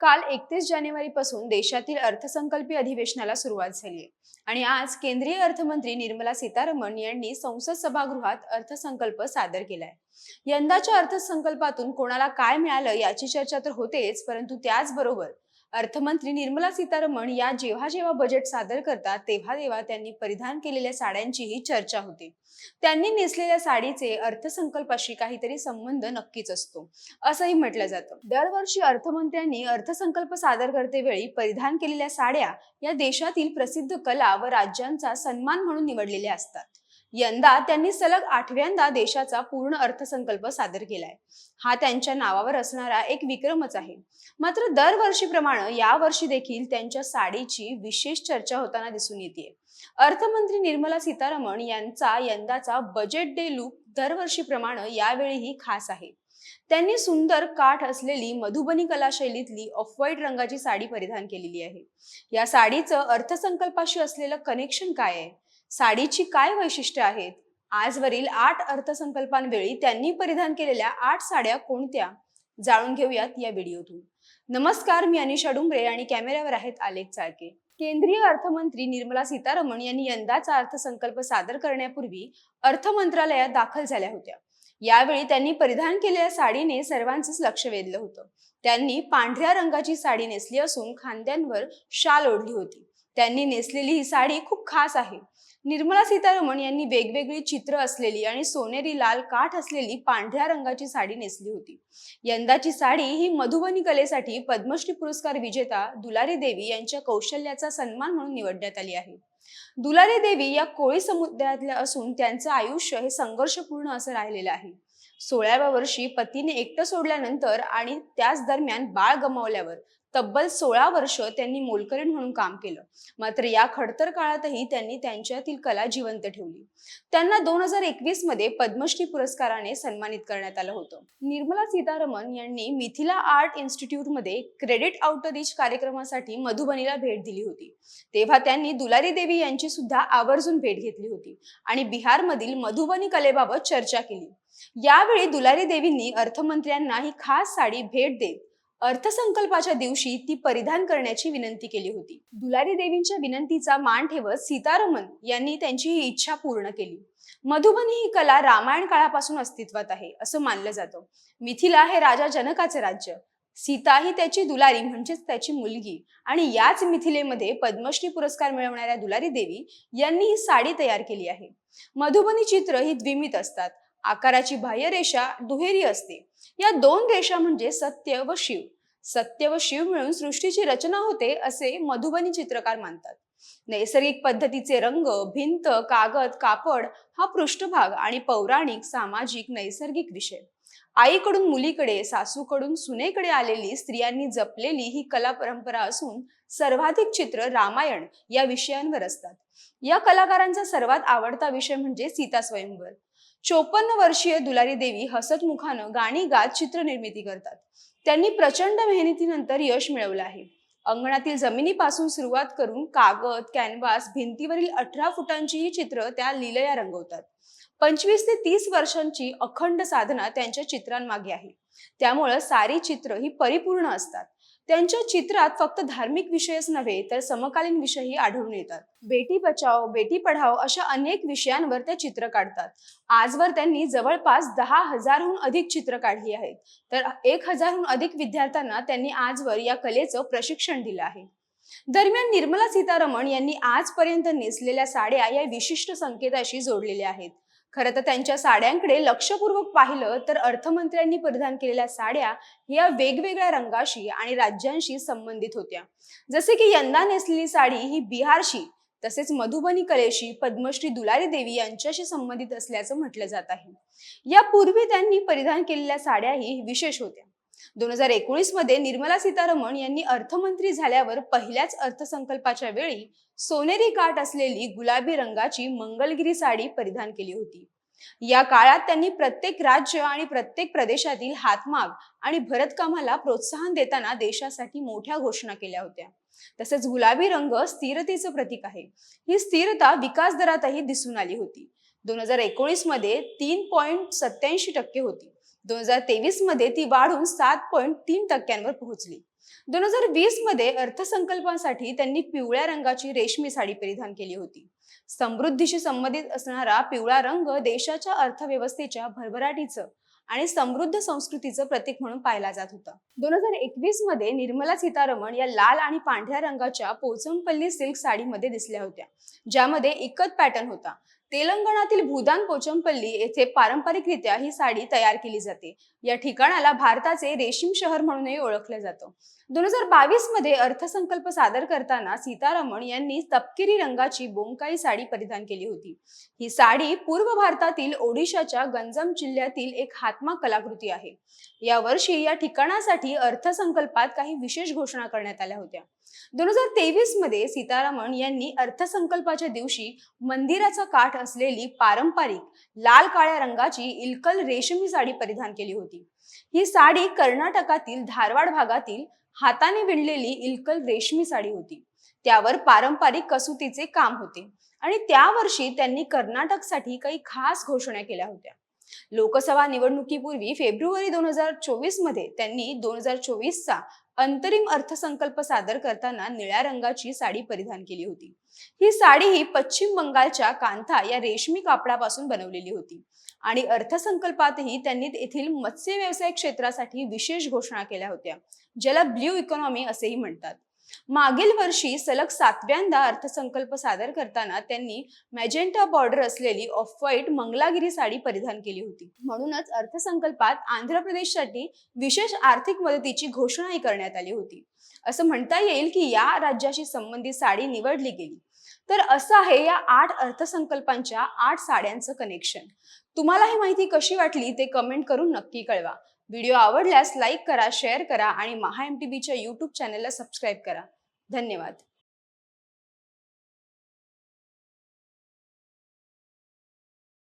काल एकतीस जानेवारी पासून देशातील अर्थसंकल्पीय अधिवेशनाला सुरुवात झाली. आणि आज केंद्रीय अर्थमंत्री निर्मला सीतारमण यांनी संसद सभागृहात अर्थसंकल्प सादर केलाय. यंदाच्या अर्थसंकल्पातून कोणाला काय मिळालं याची चर्चा तर होतेच परंतु त्याचबरोबर अर्थमंत्री निर्मला सीतारमण या जेव्हा जेव्हा बजेट सादर करतात तेव्हा तेव्हा त्यांनी परिधान केलेल्या साड्यांचीही चर्चा होते. त्यांनी नेसलेल्या साडीचे अर्थसंकल्पाशी काहीतरी संबंध नक्कीच असतो असंही म्हटलं जातं. दरवर्षी अर्थमंत्र्यांनी अर्थसंकल्प सादर करतेवेळी परिधान केलेल्या साड्या या देशातील प्रसिद्ध कला व राज्यांचा सन्मान म्हणून निवडलेल्या असतात. यंदा त्यांनी सलग आठव्यांदा देशाचा पूर्ण अर्थसंकल्प सादर केलाय. हा त्यांच्या नावावर असणारा एक विक्रमच आहे. मात्र दरवर्षीप्रमाणे यावर्षी देखील त्यांच्या साडीची विशेष चर्चा होताना दिसून येते अर्थमंत्री निर्मला सीतारामन यांचा यंदाचा बजेट डे लुक दरवर्षीप्रमाणे यावेळीही खास आहे. त्यांनी सुंदर काठ असलेली मधुबनी कला शैलीतली ऑफ व्हाईट रंगाची साडी परिधान केलेली आहे. या साडीचं अर्थसंकल्पाशी असलेलं कनेक्शन काय आहे? साडीची काय वैशिष्ट्य आहेत? आजवरील आठ अर्थसंकल्पांवेळी त्यांनी परिधान केलेल्या आठ साड्या कोणत्या? जाणून घेऊयात या व्हिडिओतून. नमस्कार मी अनिशा डुंबरे आणि कॅमेऱ्यावर आहेत आलेख चाळके. केंद्रीय अर्थमंत्री निर्मला सीतारमण यांनी यंदाचा अर्थसंकल्प सादर करण्यापूर्वी अर्थ मंत्रालयात दाखल झाल्या होत्या. यावेळी त्यांनी परिधान केलेल्या साडीने सर्वांचेच लक्ष वेधलं होतं. त्यांनी पांढऱ्या रंगाची साडी नेसली असून खांद्यांवर शाल ओढली होती. त्यांनी नेसलेली ही साडी खूप खास आहे. निर्मला सीतारमण यांनी वेगवेगळी चित्र असलेली आणि सोनेरी लाल काठ असलेली पांढऱ्या रंगाची साडी नेसली होती. यंदाची साडी ही मधुबनी कलेसाठी पद्मश्री पुरस्कार विजेता दुलारी देवी यांच्या कौशल्याचा सन्मान म्हणून निवडण्यात आली आहे. दुलारी देवी या कोळी समुदायातल्या असून त्यांचं आयुष्य हे संघर्षपूर्ण असं राहिलेलं आहे. सोळाव्या वर्षी पतीने एकटं सोडल्यानंतर आणि त्याच दरम्यान बाळ गमावल्यावर तब्बल सोळा वर्ष त्यांनी मोलकरीण म्हणून काम केलं. मात्र या खडतर काळातही त्यांनी त्यांच्यातील कला जिवंत ठेवली. त्यांना दोन हजार एकवीसमध्ये पद्मश्री पुरस्काराने सन्मानित करण्यात आलं होतं. निर्मला सीतारमण यांनी मिथिला आर्ट इन्स्टिट्यूटमध्ये क्रेडिट आउटरीच कार्यक्रमासाठी मधुबनीला भेट दिली होती. तेव्हा त्यांनी दुलारी देवी यांची सुद्धा आवर्जून भेट घेतली होती आणि बिहारमधील मधुबनी कलेबाबत चर्चा केली. यावेळी दुलारी देवींनी अर्थमंत्र्यांना ही खास साडी भेट देत अर्थसंकल्पाच्या दिवशी ती परिधान करण्याची विनंती केली होती. दुलारी देवींच्या विनंतीचा मान ठेवत सीतारमन यांनी त्यांची ही इच्छा पूर्ण केली. मधुबनी ही कला रामायण काळापासून अस्तित्वात आहे असं मानलं जातं. मिथिला हे राजा जनकाचे राज्य. सीता ही त्याची दुलारी म्हणजेच त्याची मुलगी. आणि याच मिथिलेमध्ये पद्मश्री पुरस्कार मिळवणाऱ्या दुलारी देवी यांनी ही साडी तयार केली आहे. मधुबनी चित्र ही द्विमित असतात. आकाराची बाह्य रेषा दुहेरी असते. या दोन रेषा म्हणजे सत्य व शिव. सत्य व शिव मिळून सृष्टीची रचना होते असे मधुबनी चित्रकार मानतात. नैसर्गिक पद्धतीचे रंग भिंत कागद कापड हा पृष्ठभाग आणि पौराणिक सामाजिक नैसर्गिक विषय. आईकडून मुलीकडे सासूकडून सुनेकडे आलेली स्त्रियांनी जपलेली ही कला परंपरा असून सर्वाधिक चित्र रामायण या विषयांवर असतात. या कलाकारांचा सर्वात आवडता विषय म्हणजे सीता स्वयंवर. चोपन्न वर्षीय दुलारी देवी हसतमुखानं गाणी गात चित्र निर्मिती करतात. त्यांनी प्रचंड मेहनतीनंतर यश मिळवलं आहे. अंगणातील जमिनीपासून सुरुवात करून कागद कॅनव्हास भिंतीवरील अठरा फुटांची ही चित्र त्या लिलया रंगवतात. पंचवीस ते तीस वर्षांची अखंड साधना त्यांच्या चित्रांमागे आहे. त्यामुळं सारी चित्र ही परिपूर्ण असतात. त्यांच्या चित्रात फक्त धार्मिक विषयच नव्हे तर समकालीन विषयही आढळून येतात. बेटी बचाव बेटी पढाव अशा अनेक विषयांवर ते चित्र काढतात. आजवर त्यांनी जवळपास दहा हजारहून अधिक चित्र काढली आहेत. तर एक हजारहून अधिक विद्यार्थ्यांना त्यांनी आजवर या कलेचं प्रशिक्षण दिलं आहे. दरम्यान निर्मला सीतारमण यांनी आजपर्यंत नेसलेल्या साड्या या विशिष्ट संकेताशी जोडलेल्या आहेत. खरं तर त्यांच्या साड्यांकडे लक्षपूर्वक पाहिलं तर अर्थमंत्र्यांनी परिधान केलेल्या साड्या या वेगवेगळ्या रंगाशी आणि राज्यांशी संबंधित होत्या. जसे की यंदा नेसलेली साडी ही बिहारशी तसेच मधुबनी कलेशी पद्मश्री दुलारी देवी यांच्याशी संबंधित असल्याचं म्हटलं जात आहे. यापूर्वी त्यांनी परिधान केलेल्या साड्याही विशेष होत्या. दोन हजार एकोणीसमध्ये निर्मला सीतारमण यांनी अर्थमंत्री झाल्यावर पहिल्याच अर्थसंकल्पाच्या वेळी सोनेरी काठ असलेली गुलाबी रंगाची मंगलगिरी साडी परिधान केली होती. या काळात त्यांनी प्रत्येक राज्य आणि प्रत्येक प्रदेशातील हातमाग आणि भरतकामाला प्रोत्साहन देताना देशासाठी मोठ्या घोषणा केल्या होत्या. तसेच गुलाबी रंग स्थिरतेचं प्रतीक आहे. ही स्थिरता विकास दरातही दिसून आली होती. दोन हजार एकोणीसमध्ये तीन पॉईंट सत्याऐंशी टक्के होती. दोन हजार तेवीसमध्ये ती वाढून सात पॉईंट तीन टक्क्यांवर पोहोचली. दोन हजार वीसमध्ये अर्थसंकल्पासाठी त्यांनी पिवळ्या रंगाची रेशमी साडी परिधान केली होती. समृद्धीशी संबंधित असणारा पिवळा रंग देशाच्या अर्थव्यवस्थेच्या भरभराटीचं आणि समृद्ध संस्कृतीचं प्रतीक म्हणून पाहिला जात होता. दोन हजार एकवीसमध्ये निर्मला सीतारमण या लाल आणि पांढऱ्या रंगाच्या पोचमपल्ली सिल्क साडीमध्ये दिसल्या होत्या ज्यामध्ये इकत पॅटर्न होता. तेलंगणातील भूदान पोचमपल्ली येथे पारंपरिकरित्या ही साडी तयार केली जाते. या ठिकाणाला भारताचे रेशीम शहर म्हणूनही ओळखलं जातं. दोन हजार बावीसमध्ये अर्थसंकल्प सादर करताना सीतारमण यांनी तपकिरी रंगाची बोंकाई साडी परिधान केली होती. ही साडी पूर्व भारतातील ओडिशाच्या गंजम जिल्ह्यातील एक हातमा कलाकृती आहे. या वर्षी या ठिकाणासाठी अर्थसंकल्पात काही विशेष घोषणा करण्यात आल्या होत्या. दोन हजार तेवीसमध्ये सीतारामन यांनी अर्थसंकल्पाच्या दिवशी मंदिराचा काठ असलेली पारंपरिक लाल काळ्या रंगाची इलकल रेशमी साडी परिधान केली होती. ही साडी कर्नाटकातील धारवाड भागातील हाताने विणलेली इलकल रेशमी साडी होती. त्यावर पारंपरिक कसुतीचे काम होते आणि त्या वर्षी त्यांनी कर्नाटकसाठी काही खास घोषणा केल्या होत्या. लोकसभा निवडणुकीपूर्वी फेब्रुवारी दोन हजार चोवीसमध्ये त्यांनी दोन हजार चोवीसचा अंतरिम अर्थसंकल्प सादर करताना निळ्या रंगाची साडी परिधान केली होती. ही साडी ही पश्चिम बंगालच्या कांथा या रेशमी कापडापासून बनवलेली होती आणि अर्थसंकल्पातही त्यांनी येथील मत्स्य व्यवसाय क्षेत्रासाठी विशेष घोषणा केल्या होत्या ज्याला ब्ल्यू इकॉनॉमी असेही म्हणतात. मागील वर्षी सलग सातव्यांदा अर्थसंकल्प सादर करताना त्यांनी मॅजेंटा बॉर्डर असलेली ऑफ व्हाईट मंगलागिरी साडी परिधान केली होती. म्हणूनच अर्थसंकल्पात आंध्र प्रदेशसाठी विशेष आर्थिक मदतीची घोषणाही करण्यात आली होती. असं म्हणता येईल की या राज्याशी संबंधित साडी निवडली गेली. तर असं आहे या आठ अर्थसंकल्पांच्या आठ साड्यांचं कनेक्शन तुम्हाला ही माहिती कशी वाटली ते कमेंट करून नक्की कळवा. व्हिडिओ आवडल्यास लाईक करा शेअर करा आणि महा एम टी बीच्या यूट्यूब चॅनलला सबस्क्राईब करा. धन्यवाद.